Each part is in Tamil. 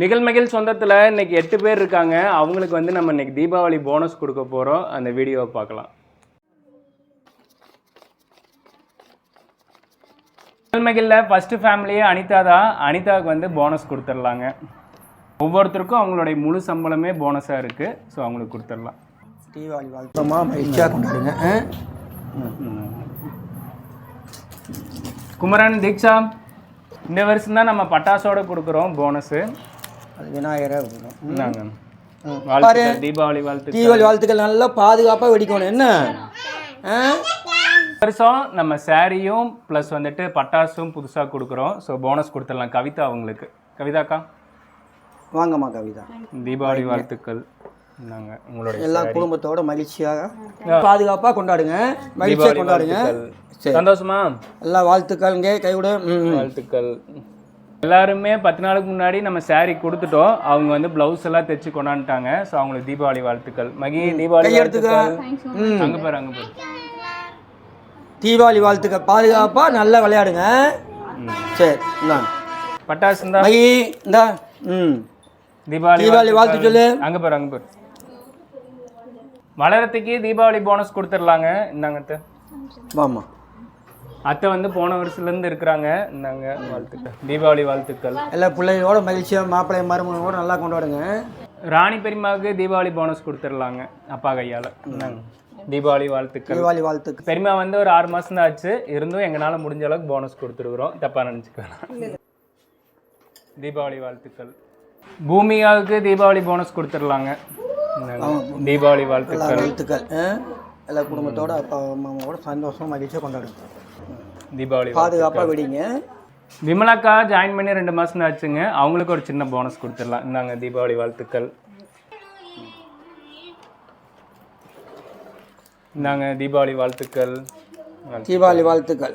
நிகழ்மகிழ் சொந்தத்தில் இன்னைக்கு எட்டு பேர் இருக்காங்க. அவங்களுக்கு வந்து நம்ம இன்னைக்கு தீபாவளி போனஸ் கொடுக்க போகிறோம் அந்த வீடியோவை பார்க்கலாம். நிகழ்மகிழில் ஃபஸ்ட்டு ஃபேமிலியே அனிதா தான். அனிதாவுக்கு வந்து போனஸ் கொடுத்துர்லாங்க ஒவ்வொருத்தருக்கும் அவங்களுடைய முழு சம்பளமே போனஸாக இருக்குது ஸோ அவங்களுக்கு கொடுத்துடலாம். தீபாவளி வாழ்த்தமா? மகிழ்ச்சியாக கொண்டாடுங்க? குமரன் தீக்ஷா இந்த வருஷம் தான் நம்ம பட்டாசோட கொடுக்குறோம் போனஸு அது விநாயகரை விடணும் இந்தாங்க. ம். வாழ்த்துக்கள் தீபாவளி வாழ்த்து தீபாவளி வாழ்த்துக்கள் நல்லா பாதுகாப்பாக வெடிக்கணும். என்ன? வருஷம் நம்ம சாரியும் ப்ளஸ் வந்துட்டு பட்டாசும் புதுசாக கொடுக்குறோம். ஸோ போனஸ் கொடுத்துடலாம் கவிதா அவங்களுக்கு. கவிதாக்கா? வாங்கம்மா கவிதா. தீபாவளி வாழ்த்துக்கள். இந்தாங்க உங்களுடைய எல்லா குடும்பத்தோட மகிழ்ச்சியாக பாதுகாப்பாக கொண்டாடுங்க. மகிழ்ச்சியாக கொண்டாடுங்க. சரி. சந்தோஷமா? எல்லா வாழ்த்துக்கள்ங்க கைவிட. ம், ம். வாழ்த்துக்கள். எல்லாருமே பத்து நாளுக்கு முன்னாடி நம்ம saree கொடுத்துட்டோம். அவங்க வந்து ப்ளவுஸ் எல்லாம் தைச்சு கொண்டாந்துட்டாங்க. ஸோ அவங்களுக்கு தீபாவளி வாழ்த்துக்கள். மகி தீபாவளி வாழ்த்துக்கள். அங்கே பாரு அங்கே பாரு. தீபாவளி வாழ்த்துக்கள். பாதுகாப்பாக நல்லா விளையாடுங்க. சரி இந்தாங்க பட்டாசு இருந்தா மகி இந்தா. ம். தீபாவளி தீபாவளி வாழ்த்து சொல்லு. அங்கே பாரு அங்கே பாரு. வளரத்துக்கு தீபாவளி போனஸ் கொடுத்துடலாங்க. இந்தாங்க வாம்மா. அத்தை வந்து போன வருஷத்துலேருந்து இருக்கிறாங்க. இந்தாங்க வாழ்த்துக்கள். தீபாவளி வாழ்த்துக்கள். எல்லா பிள்ளைகளோட மகிழ்ச்சியாக மாப்பிள்ளை மருமகளோட நல்லா கொண்டாடுங்க ராணி பெரியமாவுக்கு தீபாவளி போனஸ் கொடுத்துடலாங்க அப்பா கையால். தீபாவளி வாழ்த்துக்கள். தீபாவளி வாழ்த்துக்கள். பெரியமா வந்து ஒரு ஆறு மாதம் தான் ஆச்சு. இருந்தும் எங்களால் முடிஞ்ச அளவுக்கு போனஸ் கொடுத்துருக்குறோம். தப்பாக நினச்சிக்கலாம் தீபாவளி வாழ்த்துக்கள். பூமியாவுக்கு தீபாவளி போனஸ் கொடுத்துடலாங்க. தீபாவளி வாழ்த்துக்கள். வாழ்த்துக்கள்? எல்லா குடும்பத்தோட அப்பா அம்மாவோட சந்தோஷமா மகிழ்ச்சியாக கொண்டாடுங்க. தீபாவளி பாதுகாப்பாக வெடிங்க. விமலாக்கா ஜாயின் பண்ணி ரெண்டு மாதம் ஆச்சுங்க. அவங்களுக்கு ஒரு சின்ன போனஸ் கொடுத்துடலாம். இந்தாங்க தீபாவளி வாழ்த்துக்கள். இந்தாங்க தீபாவளி வாழ்த்துக்கள். தீபாவளி வாழ்த்துக்கள்?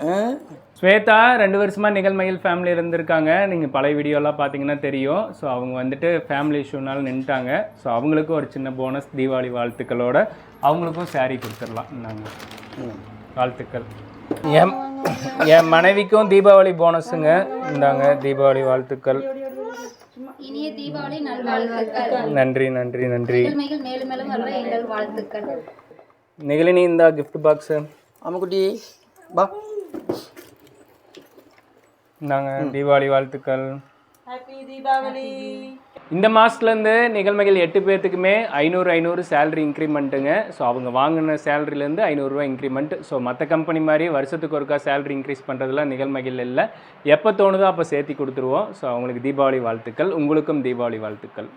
ஸ்வேதா ரெண்டு வருஷமா நிகழ்மயில் ஃபேமிலி இருந்திருக்காங்க. நீங்கள் பழைய வீடியோலாம் பார்த்தீங்கன்னா தெரியும். ஸோ அவங்க வந்துட்டு ஃபேமிலி இஷ்யூனால நின்ட்டாங்க ஸோ அவங்களுக்கும் ஒரு சின்ன போனஸ் தீபாவளி வாழ்த்துக்களோட அவங்களுக்கும் saree கொடுத்துடலாம். இந்தாங்க. ம். வாழ்த்துக்கள். என் என் மனைவிக்கும் தீபாவளி போனஸுங்க. இந்தாங்க தீபாவளி வாழ்த்துக்கள். இனிய தீபாவளி நல்வாழ்த்துக்கள். நன்றி நன்றி நன்றி. மேலும் மேலும் வர எங்கள் வாழ்த்துக்கள். நிகழினி இந்த gift பாக்ஸு அம்முக்குட்டி பா இந்தாங்க தீபாவளி வாழ்த்துக்கள். இந்த மாதத்துலேருந்து நிகழ்மைகள் எட்டு பேர்த்துக்குமே ஐநூறு ஐநூறு சேலரி இன்க்ரிமெண்ட்டுங்க ஸோ அவங்க வாங்கின சேலரிலேருந்து ஐநூறுரூவா இன்க்ரிமெண்ட் ஸோ மற்ற கம்பெனி மாதிரி வருஷத்துக்கு ஒருக்கா சேலரி இன்க்ரீஸ் பண்ணுறதுலாம் நிகழ்மைகள் இல்லை. எப்போ தோணுதோ அப்போ சேர்த்தி கொடுத்துருவோம். ஸோ அவங்களுக்கு தீபாவளி வாழ்த்துக்கள். உங்களுக்கும் தீபாவளி வாழ்த்துக்கள்.